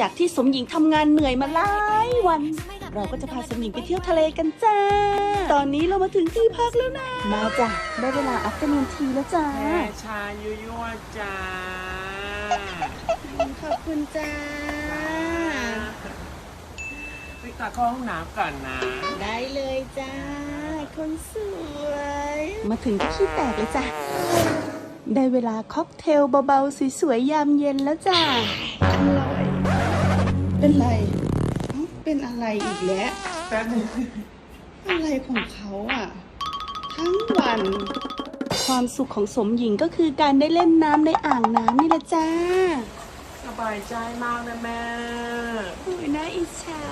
จากที่สมหญิงทำงานเหนื่อยมาหลายวัน เราก็จะพาสมหญิงไปเที่ยวทะเลกันจ้า ตอนนี้เรามาถึงที่พักแล้วนะ มาจ้ะได้เวลาอัฟเตอร์นูนทีแล้วจ้าแม่ชายุยั่วจ้า ขอบคุณจ้า ไปตักเข้าห้องน้ำก่อนนะ ได้เลยจ้า คนสวย มาถึงก็ขี้แตกเลยจ้ะ ได้เวลาค็อกเทลเบาๆสวยๆยามเย็นแล้วจ้าอร่อย เป็นไรเอ้าเป็นอะไรอีกแล้ว แป๊บนึงอะไรของเขาอะ ทั้งวัน ความสุขของสมหญิงก็คือการได้เล่นน้ำในอ่างน้ำนี่แหละจ้าสบายใจมากนะแม่โอ้ยน่าอิจฉา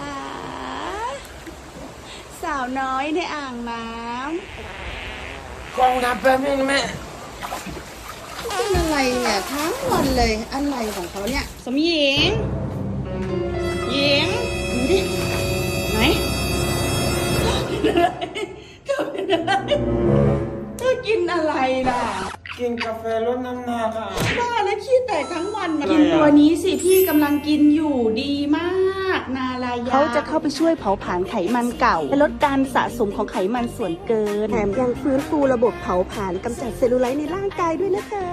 สาวน้อยในอ่างน้กล้องน้ำแป๊บนึงนะแม่ำเป็นอะไรเนี่ยทั้งวันเลยอะไรของเขาเนี่ย สมหญิง อเป็นอะไรเธอเป็นอะไรเธอกินอะไรล่ะ กินกาแฟลดน้ำหนักอะ บ้าแล้วขี้แตกทั้งวันมาอะไรกินอะตัวนี้สิพี่กำลังกินอยู่ดีมาก นาลายาเขาจะเข้าไปช่วยเผาผลาญไขมันเก่า และลดการสะสมของไขมันส่วนเกิน แถมยังฟื้นฟูระบบเผาผลาญกำจัดเซลลูไลท์ในร่างกายด้วยนะคะ